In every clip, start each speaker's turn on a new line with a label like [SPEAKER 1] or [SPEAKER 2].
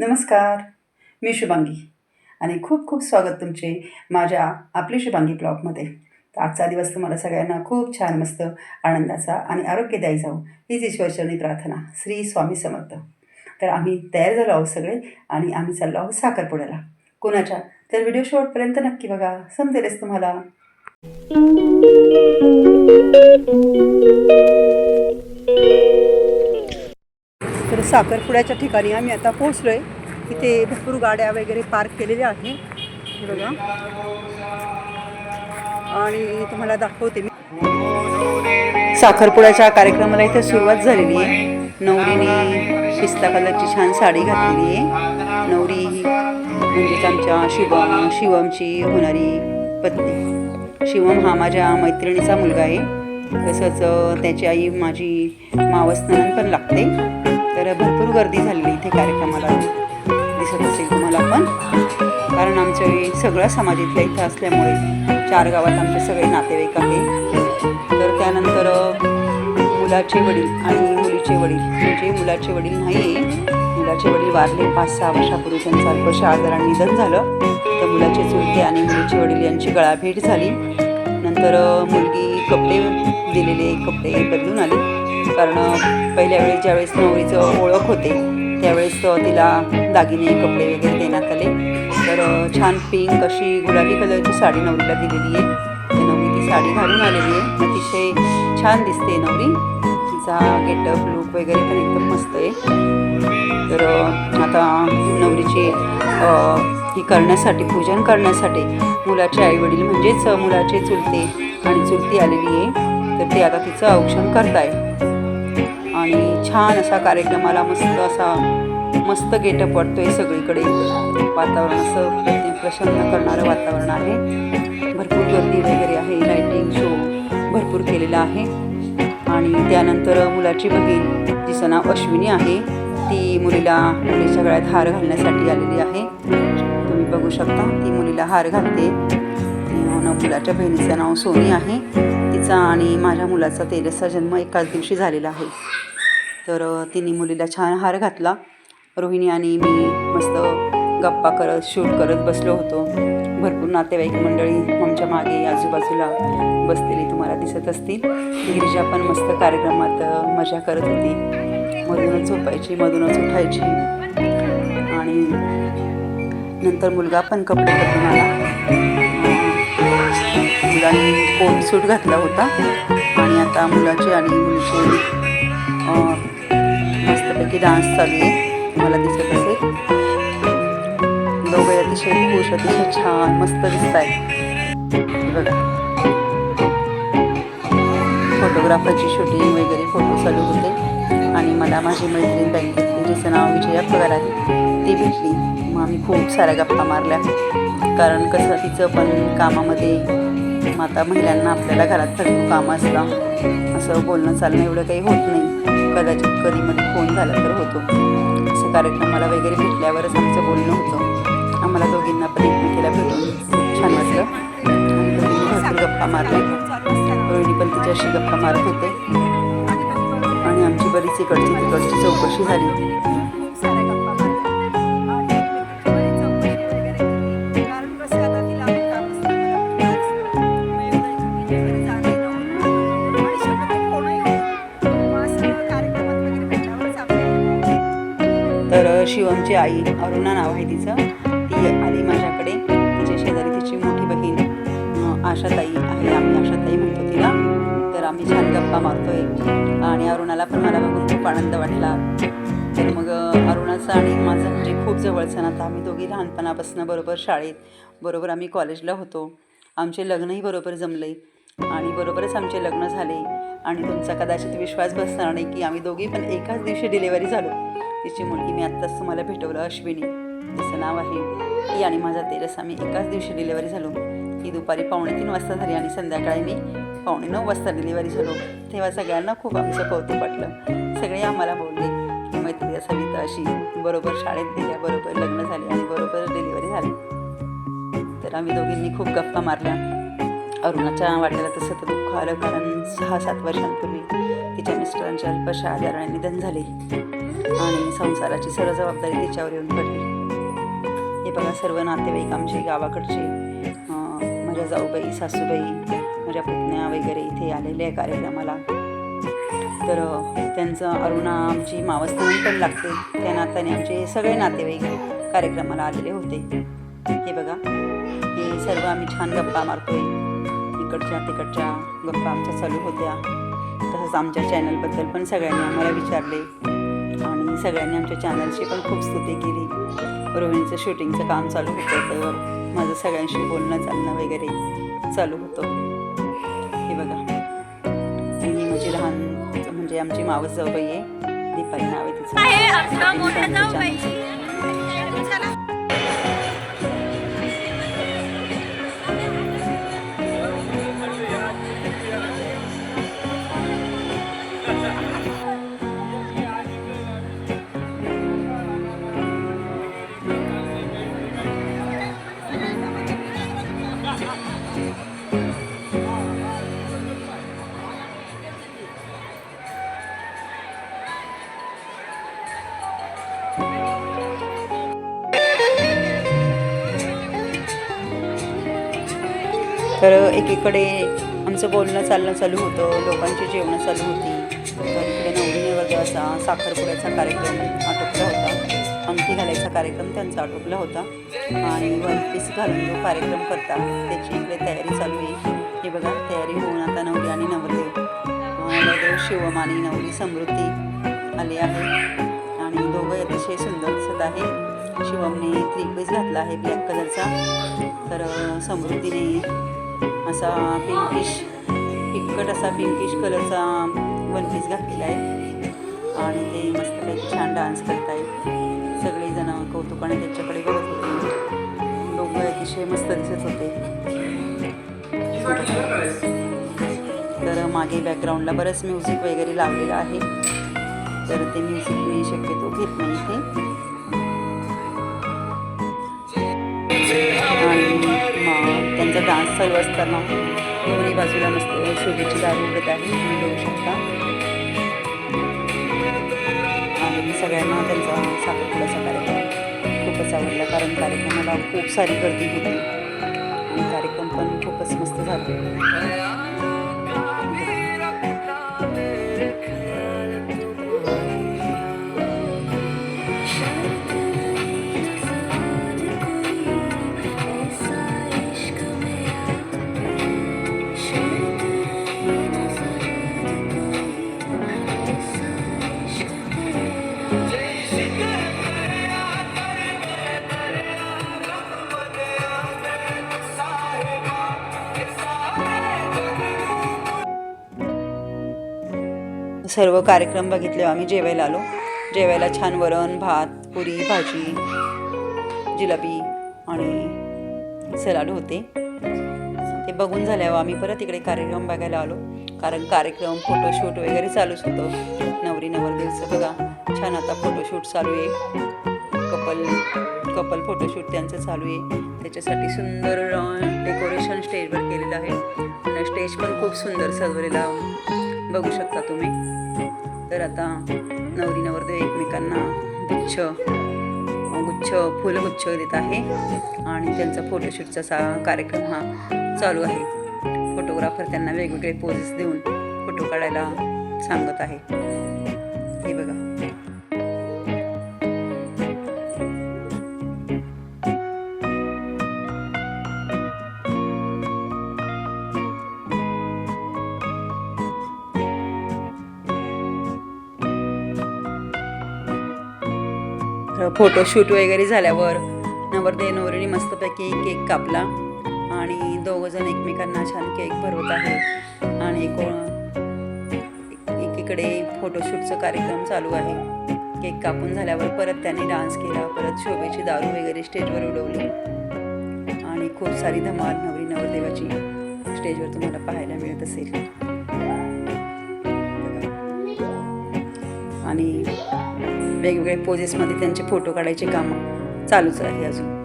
[SPEAKER 1] नमस्कार मी शुभांगी आणि खूप खूप स्वागत तुमचे माझ्या आपली शुभांगी ब्लॉगमध्ये. तर आजचा दिवस तुम्हाला सगळ्यांना खूप छान मस्त आनंदाचा आणि आरोग्यदायी जाऊ हीच ईश्वरचरणी प्रार्थना श्री स्वामी समर्थ. तर आम्ही तयार झालो आहोत सगळे आणि आम्ही चाललो आहोत साखरपुड्याला. कोणाच्या? तर व्हिडिओ शेवटपर्यंत नक्की बघा. समजेलच तुम्हाला. साखरपुड्याच्या ठिकाणी आम्ही आता पोहोचलो आहे इथे भरपूर गाड्या वगैरे पार्क केलेल्या आहे हे बघा. आणि तुम्हाला दाखवते मी. साखरपुड्याच्या कार्यक्रमाला इथे सुरुवात झालेली आहे. नवरीने पिस्ता कलरची छान साडी घातलेली आहे. नवरी ही म्हणजेच आमच्या शिवम शिवमची होणारी पत्नी. शिवम हा माझ्या मैत्रिणीचा मुलगा आहे. तसंच त्याची आई माझी मावस नणंद पण लागते. तर भरपूर गर्दी झालेली इथे कार्यक्रमाला दिसत असेल तुम्हाला पण. कारण आमचं सगळा समाज इथल्या इथं असल्यामुळे चार गावात आमचे सगळे नातेवाईक आहे तर त्यानंतर मुलाचे वडील आणि मुलीचे वडील. म्हणजे मुलाचे वडील नाही आहे मुलाचे वडील वारले पाच सहा वर्षापूर्वी त्यांचं अल्पशा आजाराने निधन झालं. तर मुलाचे चुलते आणि मुलीचे वडील यांची गळाभेट झाली. नंतर मुलगी कपडे दिलेले कपडे बदलून आले. कारण पहिल्या वेळेस ज्यावेळेस नवरीचं ओळख होते त्यावेळेस तिला दागिने कपडे वगैरे देण्यात आले. तर छान पिंक अशी गुलाबी कलरची साडी नवरीला दिलेली आहे. नवरी ती साडी घालून आलेली आहे. अतिशय छान दिसते नवरी. तिचा गेटअप लुक वगैरे पण एकदम मस्त आहे. तर आता नवरीची ही करण्यासाठी पूजन करण्यासाठी मुलाचे आईवडील म्हणजेच मुलाचे चुलते आणि चुलती आलेली आहे. तर ते आता तिचं औक्षण करताय. आणि छान असा कार्यक्रमाला मस्त असा मस्त गेटअप वाटतोय सगळीकडे. वातावरण असं प्रसन्न करणारं वातावरण आहे. भरपूर गर्दी वगैरे आहे लाईटिंग शो भरपूर केलेला आहे. आणि त्यानंतर मुलाची बहीण जिचं नाव अश्विनी आहे ती मुलीला मुलीच्या गळ्यात हार घालण्यासाठी आलेली आहे. तुम्ही बघू शकता ती मुलीला हार घालते. मुलाच्या बहिणीचं नाव सोनी आहे. तिचा आणि माझ्या मुलाचा तेजसचा जन्म एकाच दिवशी झालेला आहे. तर तिने मुलीला छान हार घातला. रोहिणी आणि मी मस्त गप्पा करत शूट करत बसलो होतो. भरपूर नातेवाईक मंडळी आमच्या मागे आजूबाजूला बसलेली तुम्हाला दिसत असतील. गिरिजा पण मस्त कार्यक्रमात मजा करत होती. मधूनच झोपायची मधूनच उठायची. आणि नंतर मुलगा पण कपडे बदलून आला मुलांनी कोट सूट घातला होता. आणि आता मुलाची आणि मुलीची मस्तपैकी डान्स चालू आहे. मला दिसत असेल. दोघे अतिशय खुश अतिशय छान मस्त दिसत आहेत. बघा. फोटोग्राफरची शूटिंग वगैरे फोटो चालू होते. आणि मला माझी मैत्रीण बँकेतली जिचं नाव विजया पगार आहे ती भेटली. मग आम्ही खूप साऱ्या गप्पा मारल्या. कारण कसं तिचं पण कामामध्ये मग आता महिलांना आपल्याला घरात भरपूर कामं असतं. असं बोलणं चालणं एवढं काही होत नाही. कदाचित कधी मध्ये फोन झाला तर होतो. असं कार्यक्रमाला वगैरे भेटल्यावरच आमचं बोलणं होतं. आम्हाला दोघींना पण एकमेकीला भेटून खूप छान वाटलं. आणि दोघींनी भरपूर गप्पा मारल्या. रोहिणी पण तिच्याशी गप्पा मारत होते. आणि आमची बरीच इकडची तिकडची चौकशी झाली. शिवमची आई अरुणा नाव आहे तिचं. ती आली माझ्याकडे. तिच्या शेजारी तिची मोठी बहीण आशाताई आहे. आम्ही आशाताई म्हणतो तिला. तर आम्ही छान गप्पा मारतोय. आणि अरुणाला पण मला बघून खूप आनंद वाटला. तर मग अरुणाचं आणि माझं म्हणजे खूप जवळचं नातं. आम्ही दोघी लहानपणापासून बरोबर शाळेत बरोबर आम्ही कॉलेजला होतो. आमचे लग्नही बरोबर जमले आणि बरोबरच आमचे लग्न झाले. आणि तुमचा कदाचित विश्वास बसणार नाही की आम्ही दोघी पण एकाच दिवशी डिलेवरी झालो. तिची मुलगी मी आत्ताच तुम्हाला भेटवलं अश्विनी. तिचं नाव आहे ती आणि माझा तेरस आम्ही एकाच दिवशी डिलेवरी झालो. ती दुपारी पावणे तीन वाजता झाली आणि संध्याकाळी मी पावणे नऊ वाजता डिलिव्हरी झालो. तेव्हा सगळ्यांना खूप आमचं कौतुक वाटलं. सगळे आम्हाला बोलले की मैत्री सविता अशी बरोबर शाळेत गेल्या बरोबर लग्न झाले आणि बरोबर डिलिव्हरी झाली. तर आम्ही दोघींनी खूप गप्पा मारल्या. अरुणाच्या वाट्याला तसं तर दुःख आलं कारण सहा सात वर्षांपूर्वी तिच्या मिस्टरांचे अल्पशा आजाराने निधन झाले. आणि संसाराची सर्व जबाबदारी तिच्यावर येऊन पडली. हे बघा सर्व नातेवाईक आमचे गावाकडचे माझ्या जाऊबाई सासूबाई माझ्या पुतण्या वगैरे इथे आलेले आहे कार्यक्रमाला. तर त्यांचं अरुणा आमची मावस्थान पण लागते. त्या नात्याने आमचे सगळे नातेवाईक कार्यक्रमाला आलेले होते. हे बघा हे सर्व आम्ही छान गप्पा मारतोय. इकडच्या तिकडच्या गप्पा आमच्या चालू होत्या. तसंच आमच्या चॅनलबद्दल पण सगळ्यांनी आम्हाला विचारले आणि सगळ्यांनी आमच्या चॅनलची पण खूप स्तुती केली. रोहिणीचं शूटिंगचं काम चालू होतं तर माझं सगळ्यांशी बोलणं चालणं वगैरे चालू होतं. हे बघा. आणि ही माझी लहान म्हणजे आमची मावस जाऊबाई आहे. दीपाली नाव आहे तिचं. एकीकडे आमचं बोलणं चालणं चालू होतं लोकांची जेवणं चालू होती. तर इकडे नवरी वर्गाचा साखरपुड्याचा कार्यक्रम आटोपला होता. अंगठी घालायचा कार्यक्रम त्यांचा आटोपला होता. आणि वन पीस घालून जो कार्यक्रम करता त्याची इकडे तयारी चालू आहे. हे बघा तयारी होऊन आता नवरी आणि नवरदेव. नवरदेव शिवम आणि नवरी समृद्धी आली आहे. आणि दोघं अतिशय सुंदर दिसत आहे. शिवमने थ्री पीस घातला आहे ब्लॅक कलरचा. तर समृद्धीने असा पिंकिश फिक्कट असा पिंकिश कलरचा वन पीस घातलेला आहे. आणि ते मस्तपैकी छान डान्स करत आहेत सगळेजण कौतुकाने त्यांच्याकडे बघत होते. दोघं अतिशय मस्त दिसत होते. तर मागे बॅकग्राऊंडला बरंच म्युझिक वगैरे लावलेलं आहे. तर ते म्युझिक मी शक्यतो घेत नाही इथे. आणि मग डान्स चालू असताना दोन्ही बाजूला मस्त शोभेची दारू उडत आहे. तुम्ही बघू शकता. आणि सगळ्यांना त्यांचा साखरपुड्याचा कार्यक्रम खूपच आवडला कारण कार्यक्रमाला खूप सारी गर्दी होती. आणि कार्यक्रम पण खूपच मस्त झाला. सर्व कार्यक्रम बघितले आम्ही जेवायला आलो. जेवायला छान वरण भात पुरी भाजी जिलेबी आणि सलाड होते. ते बघून झाल्यावर आम्ही परत इकडे कार्यक्रम बघायला आलो. कारण कार्यक्रम फोटोशूट वगैरे चालूच होतं. नवरी नवरदेवचं बघा. छान आता फोटोशूट चालू आहे. कपल कपल फोटोशूट त्यांचं चालू आहे. त्याच्यासाठी सुंदर डेकोरेशन स्टेजवर केलेलं आहे. आणि स्टेज पण खूप सुंदर सजवलेला बघू शकता तुम्ही. तर आता नवरी नवरदेव एकमेकांना गुच्छ गुच्छ फुलगुच्छ देत आहे. आणि त्यांचा फोटोशूटचा सा कार्यक्रम हा चालू आहे. फोटोग्राफर त्यांना वेगवेगळे पोजेस देऊन फोटो काढायला सांगत आहे. फोटोशूट वगैरे झाल्यावर नवरदेव नवरीने मस्तपैकी केक कापला. आणि दोघंजण एकमेकांना छान केक भरवत आहे आणि एक एकीकडे फोटोशूटचं कार्यक्रम चालू आहे. केक कापून झाल्यावर परत त्यांनी डान्स केला. परत शोभेची दारू वगैरे स्टेजवर उडवली. आणि खूप सारी धमाल नवरी नवरदेवाची स्टेजवर तुम्हाला पाहायला मिळत असेल. आणि वेगवेगळे पोजेसमध्ये त्यांचे फोटो काढायचे कामं चालूच आहे अजून.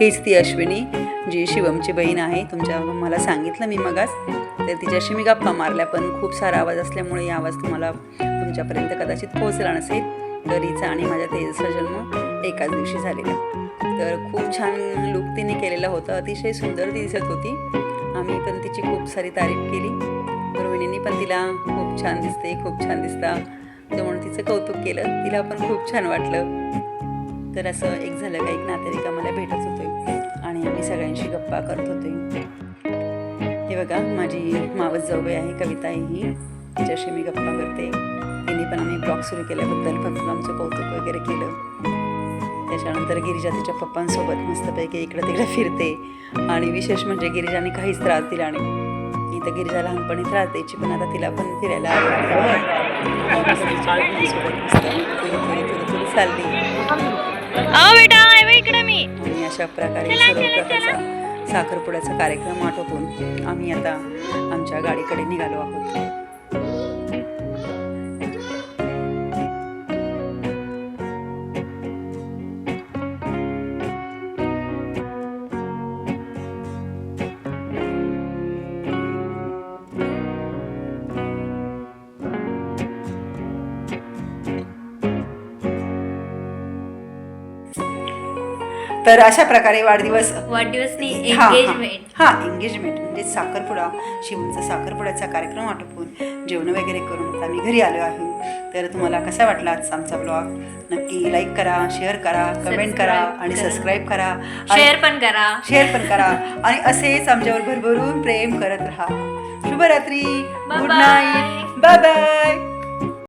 [SPEAKER 1] हीच ती अश्विनी जी शिवमची बहीण आहे. तुमच्या मला सांगितलं मी मगाच. तर तिच्याशी मी गप्पा मारल्या पण खूप सारा आवाज असल्यामुळे या आवाज तुम्हाला तुमच्यापर्यंत कदाचित पोहोचला नसेल. तर हिचा आणि माझ्या तेजचा जन्म एकाच दिवशी झालेला. तर खूप छान लुक तिने केलेला होता. अतिशय सुंदर ती दिसत होती. आम्ही पण तिची खूप सारी तारीफ केली. रोहिणीने पण तिला खूप छान दिसते खूप छान दिसता. म्हणून तिचं कौतुक केलं. तिला पण खूप छान वाटलं. तर असं एक झालं का एक नातेवाईक आम्हाला भेटत होते. आणि आम्ही सगळ्यांशी गप्पा करत होते. हे बघा माझी मावस जाऊ आहे कविता आहे ही. तिच्याशी मी गप्पा करते. तिने पण आम्ही ब्लॉग सुरू केल्याबद्दल भरपूर आमचं कौतुक वगैरे केलं. त्याच्यानंतर गिरिजा तिच्या पप्पांसोबत मस्तपैकी इकडं तिकडे फिरते. आणि विशेष म्हणजे गिरिजाने काहीच त्रास दिला नाही. इथं गिरिजा लहानपणी त्रास द्यायची पण आता तिला पण फिरायला आवडतं. चालली.
[SPEAKER 2] अहो बेटा आहे बघ इकडे मी.
[SPEAKER 1] आणि अशा प्रकारे सर्व प्रकारचा साखरपुड्याचा कार्यक्रम आटोपून आम्ही आता आमच्या गाडीकडे निघालो आहोत. तर अशा प्रकारे वाढदिवस
[SPEAKER 2] वाढदिवस नाही
[SPEAKER 1] हा.
[SPEAKER 2] एंगेजमेंट
[SPEAKER 1] हा एंगेजमेंट म्हणजे साखरपुडा शिवूंचा साखरपुड्याचा कार्यक्रम आटोपून जेवण वगैरे करून आता आम्ही घरी आलो आहे. तर तुम्हाला कसा वाटला आजचा आमचा ब्लॉग नक्की लाईक करा शेअर करा कमेंट करा आणि
[SPEAKER 2] करा.
[SPEAKER 1] सबस्क्राईब करा
[SPEAKER 2] शेअर पण करा.
[SPEAKER 1] शेअर पण करा. आणि असेच आमच्यावर भरभरून प्रेम करत राहा. शुभरात्री. गुड. Night bye bye